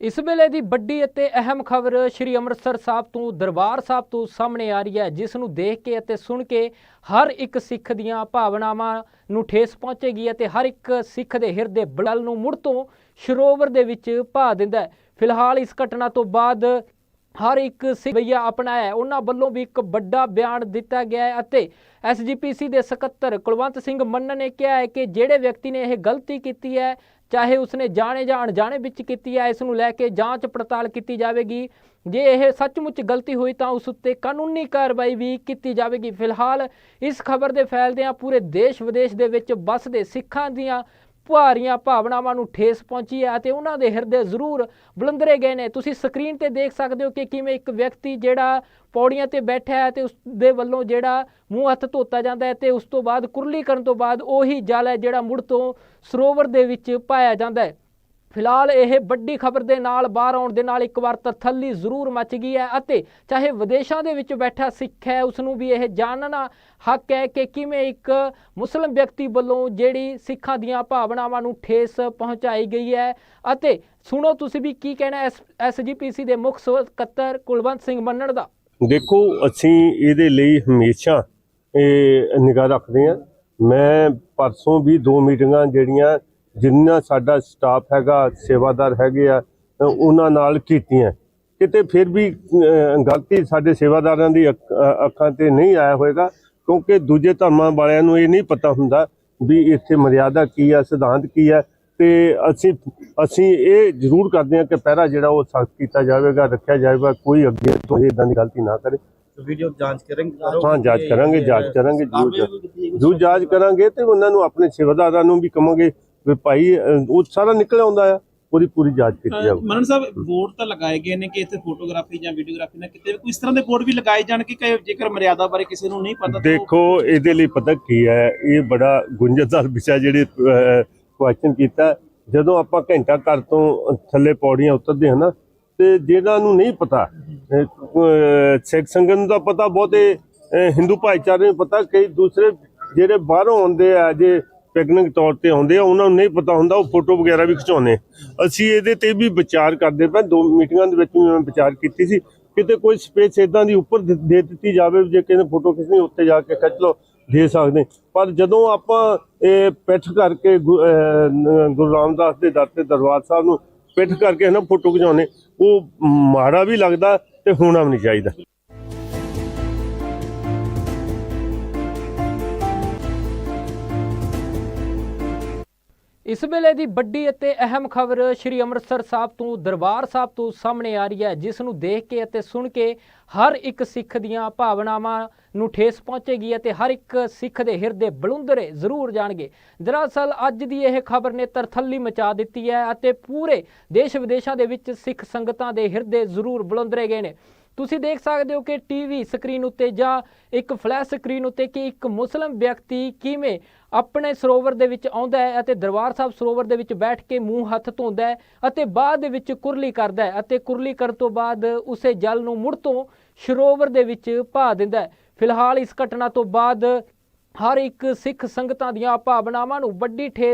ਇਸ ਵੇਲੇ ਦੀ ਵੱਡੀ ਅਤੇ ਅਹਿਮ ਖਬਰ ਸ੍ਰੀ ਅੰਮ੍ਰਿਤਸਰ ਸਾਹਿਬ ਤੋਂ, ਦਰਬਾਰ ਸਾਹਿਬ ਤੋਂ ਸਾਹਮਣੇ ਆ ਰਹੀ ਹੈ, ਜਿਸ ਨੂੰ ਦੇਖ ਕੇ ਅਤੇ ਸੁਣ ਕੇ ਹਰ ਇੱਕ ਸਿੱਖ ਦੀਆਂ ਭਾਵਨਾਵਾਂ ਨੂੰ ਠੇਸ ਪਹੁੰਚੇਗੀ ਅਤੇ ਹਰ ਇੱਕ ਸਿੱਖ ਦੇ ਹਿਰਦੇ ਬਲਲ ਨੂੰ ਮੁੜ ਤੋਂ ਸਰੋਵਰ ਦੇ ਵਿੱਚ ਪਾ ਦਿੰਦਾ ਹੈ ਫਿਲਹਾਲ ਇਸ ਘਟਨਾ ਤੋਂ ਬਾਅਦ ਹਰ ਇੱਕ ਸਿਵਈਆ ਅਪਣਾਇਆ ਹੈ। ਉਹਨਾਂ ਵੱਲੋਂ ਵੀ ਇੱਕ ਵੱਡਾ ਬਿਆਨ ਦਿੱਤਾ ਗਿਆ ਹੈ ਅਤੇ ਐਸਜੀਪੀਸੀ ਦੇ ਸਕੱਤਰ ਕੁਲਵੰਤ ਸਿੰਘ ਮੰਨਨ ਨੇ ਕਿਹਾ ਹੈ ਕਿ ਜਿਹੜੇ ਵਿਅਕਤੀ ਨੇ ਇਹ ਗਲਤੀ ਕੀਤੀ ਹੈ ਚਾਹੇ ਉਸਨੇ ਜਾਣੇ ਜਾਂ ਅਣਜਾਣੇ ਵਿੱਚ ਕੀਤੀ ਹੈ, ਇਸ ਨੂੰ ਲੈ ਕੇ ਜਾਂਚ ਪੜਤਾਲ ਕੀਤੀ ਜਾਵੇਗੀ। ਜੇ ਇਹ ਸੱਚਮੁੱਚ ਗਲਤੀ ਹੋਈ ਤਾਂ ਉਸ ਉੱਤੇ ਕਾਨੂੰਨੀ ਕਾਰਵਾਈ ਵੀ ਕੀਤੀ ਜਾਵੇਗੀ। ਫਿਲਹਾਲ ਇਸ ਖਬਰ ਦੇ ਫੈਲਦਿਆਂ ਪੂਰੇ ਦੇਸ਼ ਵਿਦੇਸ਼ ਦੇ ਵਿੱਚ ਵੱਸਦੇ ਸਿੱਖਾਂ ਦੀਆਂ ਭਾਰੀਆਂ ਭਾਵਨਾਵਾਂ ਨੂੰ ਠੇਸ ਪਹੁੰਚੀ ਹੈ ਅਤੇ ਉਹਨਾਂ ਦੇ ਹਿਰਦੇ ਜ਼ਰੂਰ ਬੁਲੰਦਰੇ ਗਏ ਨੇ। ਤੁਸੀਂ ਸਕਰੀਨ ਤੇ ਦੇਖ ਸਕਦੇ ਹੋ ਕਿ ਕਿਵੇਂ ਇੱਕ ਵਿਅਕਤੀ ਜਿਹੜਾ ਪੌੜੀਆਂ ਤੇ ਬੈਠਾ ਹੈ ਤੇ ਉਸ ਦੇ ਵੱਲੋਂ ਜਿਹੜਾ ਮੂੰਹ ਹੱਥ ਧੋਤਾ ਜਾਂਦਾ ਹੈ ਤੇ ਉਸ ਤੋਂ ਬਾਅਦ ਕੁਰਲੀ ਕਰਨ ਤੋਂ ਬਾਅਦ ਉਹੀ ਜਲ ਹੈ ਜਿਹੜਾ ਮੁੜ ਤੋਂ ਸਰੋਵਰ ਦੇ ਵਿੱਚ ਪਾਇਆ ਜਾਂਦਾ ਹੈ। ਫਿਲਹਾਲ ਇਹ ਵੱਡੀ ਖਬਰ ਦੇ ਨਾਲ ਬਾਹਰ ਆਉਣ ਦੇ ਨਾਲ ਇੱਕ ਵਾਰ ਤਥੱਲੀ ਜ਼ਰੂਰ ਮਚ ਗਈ ਹੈ ਅਤੇ ਚਾਹੇ ਵਿਦੇਸ਼ਾਂ ਦੇ ਵਿੱਚ ਬੈਠਾ ਸਿੱਖ ਹੈ ਉਸ ਨੂੰ ਵੀ ਇਹ ਜਾਣਨਾ ਹੱਕ ਹੈ ਕਿ ਕਿਵੇਂ ਇੱਕ ਮੁਸਲਮ ਵਿਅਕਤੀ ਵੱਲੋਂ ਜਿਹੜੀ ਸਿੱਖਾਂ ਦੀਆਂ ਭਾਵਨਾਵਾਂ ਨੂੰ ਠੇਸ ਪਹੁੰਚਾਈ ਗਈ ਹੈ ਅਤੇ ਸੁਣੋ ਤੁਸੀਂ ਵੀ ਕੀ ਕਹਿਣਾ ਹੈ ਐਸਜੀਪੀਸੀ ਦੇ ਮੁੱਖ ਸਕੱਤਰ ਕੁਲਵੰਤ ਸਿੰਘ ਮੰਨਣ ਦਾ। ਦੇਖੋ, ਅਸੀਂ ਇਹਦੇ ਲਈ ਹਮੇਸ਼ਾ ਇਹ ਨਿਗਾਹ ਰੱਖਦੇ ਹਾਂ। ਮੈਂ ਪਰਸੋਂ ਵੀ ਦੋ ਮੀਟਿੰਗਾਂ ਜਿਹੜੀਆਂ ਜਿੰਨਾ ਸਾਡਾ ਸਟਾਫ ਹੈਗਾ ਸੇਵਾਦਾਰ ਹੈਗੇ ਆ ਉਹਨਾਂ ਨਾਲ ਕੀਤੀਆਂ। ਕਿਤੇ ਫਿਰ ਵੀ ਗਲਤੀ ਸਾਡੇ ਸੇਵਾਦਾਰਾਂ ਦੀ ਅੱਖ- ਤੇ ਨਹੀਂ ਆਇਆ ਹੋਵੇਗਾ ਕਿਉਂਕਿ ਦੂਜੇ ਧਰਮਾਂ ਵਾਲਿਆਂ ਨੂੰ ਇਹ ਨਹੀਂ ਪਤਾ ਹੁੰਦਾ ਵੀ ਇੱਥੇ ਮਰਿਆਦਾ ਕੀ ਆ ਸਿਧਾਂਤ ਕੀ ਹੈ ਤੇ ਅਸੀਂ ਅਸੀਂ ਇਹ ਜ਼ਰੂਰ ਕਰਦੇ ਹਾਂ ਕਿ ਪਹਿਰਾ ਜਿਹੜਾ ਉਹ ਸਖਤ ਕੀਤਾ ਜਾਵੇਗਾ ਰੱਖਿਆ ਜਾਵੇਗਾ ਕੋਈ ਅੱਗੇ ਤੋਂ ਇਦਾਂ ਦੀ ਗਲਤੀ ਨਾ ਕਰੇ। ਵੀਡੀਓ ਜਾਂਚ ਕਰਾਂਗੇ ਹਾਂ ਜਾਂਚ ਕਰਾਂਗੇ ਜਾਂਚ ਕਰਾਂਗੇ ਜ਼ਰੂਰ ਜਾਂਚ ਕਰਾਂਗੇ ਤੇ ਉਹਨਾਂ ਨੂੰ ਆਪਣੇ ਸੇਵਾਦਾਰਾਂ ਨੂੰ ਵੀ ਕਵਾਂਗੇ ਵੀ ਭਾਈ ਉਹ ਸਾਰਾ ਨਿਕਲ ਆਉਂਦਾ ਆ ਪੂਰੀ ਪੂਰੀ ਜਾਂਚ ਕੀਤੀ ਜਾਵੇ ਮਨਨ ਸਾਹਿਬ ਬੋਰਡ ਤਾਂ ਲਗਾਏ ਗਏ ਨੇ ਕਿ ਇੱਥੇ ਫੋਟੋਗ੍ਰਾਫੀ ਜਾਂ ਵੀਡੀਓਗ੍ਰਾਫੀ ਨਾ ਕਿਤੇ ਵੀ ਕੋਈ ਇਸ ਤਰ੍ਹਾਂ ਦੇ ਬੋਰਡ ਵੀ ਲਗਾਏ ਜਾਣ ਕਿ ਜੇਕਰ ਮਰਿਆਦਾ ਬਾਰੇ ਕਿਸੇ ਨੂੰ ਨਹੀਂ ਪਤਾ ਦੇਖੋ ਇਹਦੇ ਲਈ ਪਤਾ ਕੀ ਹੈ ਇਹ ਬੜਾ ਗੁੰਝਲਦਾਰ ਵਿਸ਼ਾ ਜਿਹੜੇ ਕੁਐਸਚਨ ਕੀਤਾ ਜਦੋਂ ਆਪਾਂ ਘੰਟਾ ਘਰ ਤੋਂ ਥੱਲੇ ਪੌੜੀਆਂ ਉਤਰਦੇ ਹਾਂ ਨਾ ਤੇ ਜਿਹਨਾਂ ਨੂੰ ਨਹੀਂ ਪਤਾ ਸਿੱਖ ਸੰਗਤ ਨੂੰ ਤਾਂ ਪਤਾ ਬਹੁਤੇ ਹਿੰਦੂ ਭਾਈਚਾਰੇ ਨੂੰ ਪਤਾ ਕਈ ਦੂਸਰੇ ਜਿਹੜੇ ਬਾਹਰੋਂ ਆਉਂਦੇ ਆ ਜੇ ਪਿਕਨਿਕ ਤੌਰ ਤੇ ਆਉਂਦੇ ਆ, ਉਹਨਾਂ ਨੂੰ ਨਹੀਂ ਪਤਾ ਹੁੰਦਾ, ਉਹ ਫੋਟੋ ਵਗੈਰਾ ਵੀ ਖਿਚਾਉਂਦੇ ਅਸੀਂ ਇਹਦੇ ਤੇ ਵੀ ਵਿਚਾਰ ਕਰਦੇ ਪਏ, ਦੋ ਮੀਟਿੰਗਾਂ ਦੇ ਵਿੱਚ ਵੀ ਮੈਂ ਵਿਚਾਰ ਕੀਤੀ ਸੀ। ਕਿਤੇ ਕੋਈ ਸਪੇਸ ਇਦਾਂ ਦੀ ਉੱਪਰ ਦੇ ਦਿੱਤੀ ਜਾਵੇ, ਜੇ ਕਿਸੇ ਨੇ ਫੋਟੋ ਖਿੱਚਣੀ ਉੱਤੇ ਜਾ ਕੇ ਖਿੱਚ ਲਓ, ਦੇ ਸਕਦੇ। ਪਰ ਜਦੋਂ ਆਪਾਂ ਇਹ ਪਿੱਠ ਕਰਕੇ ਗੁ- ਗੁਰੂ ਰਾਮਦਾਸ ਦੇ ਦਰ ਤੇ ਦਰਬਾਰ ਸਾਹਿਬ ਨੂੰ ਪਿੱਠ ਕਰਕੇ ਨਾ ਫੋਟੋ ਖਿਚਾਉਣੇ ਉਹ ਮਾੜਾ ਵੀ ਲੱਗਦਾ ਤੇ ਹੋਣਾ ਵੀ ਨਹੀਂ ਚਾਹੀਦਾ। ਇਸ ਵੇਲੇ ਦੀ ਵੱਡੀ ਅਤੇ ਅਹਿਮ ਖਬਰ ਸ੍ਰੀ ਅੰਮ੍ਰਿਤਸਰ ਸਾਹਿਬ ਤੋਂ, ਦਰਬਾਰ ਸਾਹਿਬ ਤੋਂ ਸਾਹਮਣੇ ਆ ਰਹੀ ਹੈ, ਜਿਸ ਨੂੰ ਦੇਖ ਕੇ ਅਤੇ ਸੁਣ ਕੇ ਹਰ ਇੱਕ ਸਿੱਖ ਦੀਆਂ ਭਾਵਨਾਵਾਂ ਨੂੰ ਠੇਸ ਪਹੁੰਚੇਗੀ ਅਤੇ ਹਰ ਇੱਕ ਸਿੱਖ ਦੇ ਹਿਰਦੇ ਬਲੁੰਦਰੇ ਜ਼ਰੂਰ ਜਾਣਗੇ। ਦਰਅਸਲ, ਅੱਜ ਦੀ ਇਹ ਖਬਰ ਨੇ ਤਰਥੱਲੀ ਮਚਾ ਦਿੱਤੀ ਹੈ ਅਤੇ ਪੂਰੇ ਦੇਸ਼ ਵਿਦੇਸ਼ਾਂ ਦੇ ਵਿੱਚ ਸਿੱਖ ਸੰਗਤਾਂ ਦੇ ਹਿਰਦੇ ਜ਼ਰੂਰ ਬੁਲੰਦਰੇ ਗਏ ਨੇ। ਤੁਸੀਂ ਦੇਖ ਸਕਦੇ ਹੋ ਕਿ ਟੀਵੀ ਸਕਰੀਨ ਉੱਤੇ ਜਾਂ ਇੱਕ ਫਲੈਸ਼ ਸਕਰੀਨ ਉੱਤੇ ਕਿ ਇੱਕ ਮੁਸਲਮ ਵਿਅਕਤੀ ਕਿਵੇਂ ਆਪਣੇ ਸਰੋਵਰ ਦੇ ਵਿੱਚ ਆਉਂਦਾ ਹੈ ਅਤੇ ਦਰਬਾਰ ਸਾਹਿਬ ਸਰੋਵਰ ਦੇ ਵਿੱਚ ਬੈਠ ਕੇ ਮੂੰਹ ਹੱਥ ਧੋਂਦਾ ਹੈ ਅਤੇ ਬਾਅਦ ਦੇ ਵਿੱਚ ਕੁਰਲੀ ਕਰਦਾ ਹੈ ਅਤੇ ਕੁਰਲੀ ਕਰਨ ਤੋਂ ਬਾਅਦ ਉਸੇ ਜਲ ਨੂੰ ਮੁੜ ਤੋਂ ਸਰੋਵਰ ਦੇ ਵਿੱਚ ਪਾ ਦਿੰਦਾ ਹੈ। ਫਿਲਹਾਲ ਇਸ ਘਟਨਾ ਤੋਂ ਬਾਅਦ ਹਰ ਇੱਕ ਸਿੱਖ ਸੰਗਤਾਂ ਦੀਆਂ ਭਾਵਨਾਵਾਂ ਨੂੰ ਵੱਡੀ ਠੇਸ